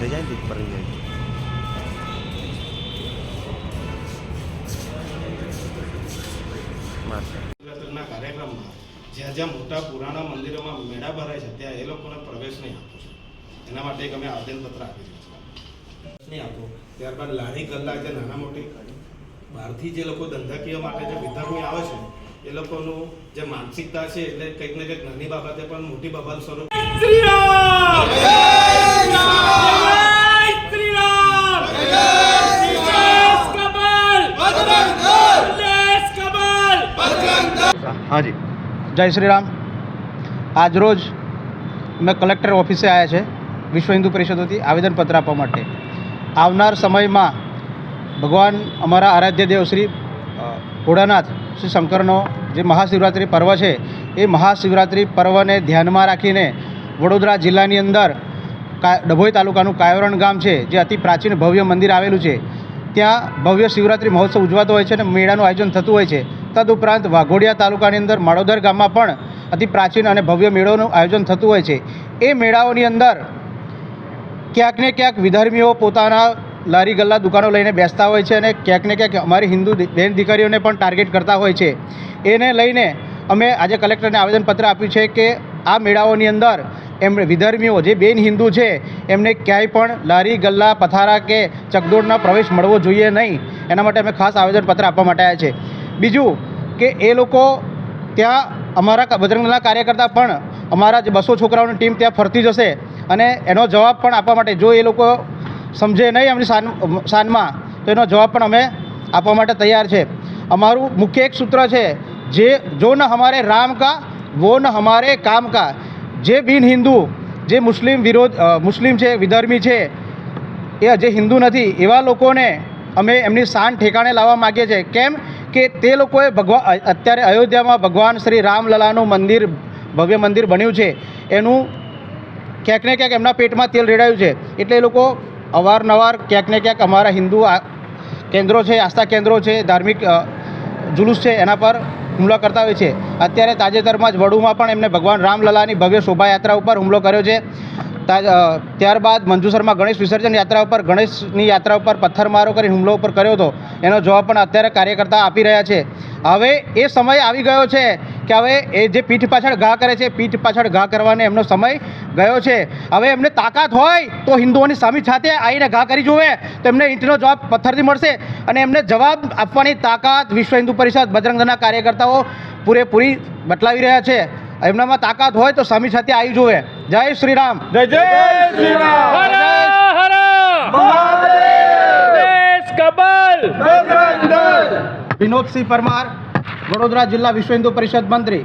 માથે જાય ને ઉપર જાય માથે નવરાત્રિના કાર્યક્રમમાં જ્યાં જ્યાં મોટા પુરાણા મંદિરોમાં મેળા ભરાય છે ત્યાં એ લોકોને પ્રવેશ નહીં આપો છો. એના માટે એક અમે આવેદનપત્ર આપી દીધું નહીં આપો. ત્યારબાદ લારી ગલ્લા જે નાના મોટી બહારથી જે લોકો ધંધાકીય માટે જે વિદ્યાર્થી આવે છે એ લોકોનું જે માનસિકતા છે એટલે કંઈક ને કંઈક નાની બાબતે પણ મોટી બાબત સ્વરૂપ. જય શ્રી રામ આજરોજ અમે કલેક્ટર ઓફિસે આવ્યા છે, વિશ્વ હિન્દુ પરિષદોથી આવેદનપત્ર આપવા માટે. આવનાર સમયમાં ભગવાન અમારા આરાધ્ય દેવ શ્રી ભોળાનાથ, શ્રી શંકરનો જે મહાશિવરાત્રિ પર્વ છે, એ મહાશિવરાત્રિ પર્વને ધ્યાનમાં રાખીને વડોદરા જિલ્લાની અંદર ડભોઈ તાલુકાનું કાયોરણ ગામ છે, જે અતિ પ્રાચીન ભવ્ય મંદિર આવેલું છે, ત્યાં ભવ્ય શિવરાત્રિ મહોત્સવ ઉજવાતો હોય છે અને મેળાનું આયોજન થતું હોય છે. તદુપરાંત વાઘોડિયા તાલુકાની અંદર માળોદર ગામમાં પણ અતિ પ્રાચીન અને ભવ્ય મેળોનું આયોજન થતું હોય છે. એ મેળાઓની અંદર ક્યાંક ને ક્યાંક વિધર્મીઓ પોતાના લારી ગલ્લા દુકાનો લઈને બેસતા હોય છે અને ક્યાંક ને ક્યાંક અમારી હિન્દુ બેન દીકરીઓને પણ ટાર્ગેટ કરતા હોય છે. એને લઈને અમે આજે કલેક્ટરને આવેદનપત્ર આપ્યું છે કે આ મેળાઓની અંદર એમણે વિધર્મીઓ જે બેન હિન્દુ છે, એમને ક્યાંય પણ લારી ગલ્લા, પથારા કે ચકદોડના પ્રવેશ મળવો જોઈએ નહીં. એના માટે અમે ખાસ આવેદનપત્ર આપવા માટે આવ્યા છે. બીજું કે એ લોકો ત્યાં અમારા બજરંગદળના કાર્યકર્તા પણ અમારા જે બસો છોકરાઓની ટીમ ત્યાં ફરતી જશે અને એનો જવાબ પણ આપવા માટે જો એ લોકો સમજે નહીં એમની શાન શાનમાં તો એનો જવાબ પણ અમે આપવા માટે તૈયાર છે. અમારું મુખ્ય એક સૂત્ર છે જે જો ન હમારે રામ કા, વો ન હમારે કામ કા. જે બિન હિન્દુ, જે મુસ્લિમ વિરોધ મુસ્લિમ છે, વિધર્મી છે, એ જે હિન્દુ નથી, એવા લોકોને અમે એમની શાન ઠેકાણે લાવવા માગીએ છીએ. કેમ? કે તે લોકોએ ભગવાન અત્યારે અયોધ્યામાં ભગવાન શ્રી રામલલાનું મંદિર, ભવ્ય મંદિર બન્યું છે. એનું ક્યાંક ને ક્યાંક એમના પેટમાં તેલ રેડાયું છે. એટલે એ લોકો અવારનવાર ક્યાંક ને ક્યાંક અમારા હિન્દુ કેન્દ્રો છે, આસ્થા કેન્દ્રો છે, ધાર્મિક જુલુસ છે, એના પર હુમલો કરતા હોય છે. અત્યારે તાજેતરમાં જ વડુમાં પણ એમને ભગવાન રામલલાની ભવ્ય શોભાયાત્રા ઉપર હુમલો કર્યો છે. ત્યારબાદ મંજુસરમાં ગણેશ વિસર્જન યાત્રા ઉપર, ગણેશની યાત્રા ઉપર પથ્થરમારો કરી હુમલો ઉપર કર્યો હતો. એનો જવાબ પણ અત્યારે કાર્યકર્તા આપી રહ્યા છે. હવે એ સમય આવી ગયો છે કે હવે એ જે પીઠ પાછળ ઘા કરે છે પીઠ પાછળ ઘા કરવાને એમનો સમય ગયો છે. હવે એમને તાકાત હોય તો હિન્દુઓની સામી છાતે આવીને ઘા કરી જોવે તો એમને ઈંટનો જવાબ પથ્થરથી મળશે અને એમને જવાબ આપવાની તાકાત વિશ્વ હિન્દુ પરિષદ બજરંગ કાર્યકર્તાઓ પૂરેપૂરી બટલાવી રહ્યા છે. એમનામાં તાકાત હોય તો સામી છાતે આવી જોવે જય શ્રી રામ જય જય શ્રી રામ વિનોદસિંહ પરમાર. વડોદરા જિલ્લા વિશ્વ હિન્દુ પરિષદ મંત્રી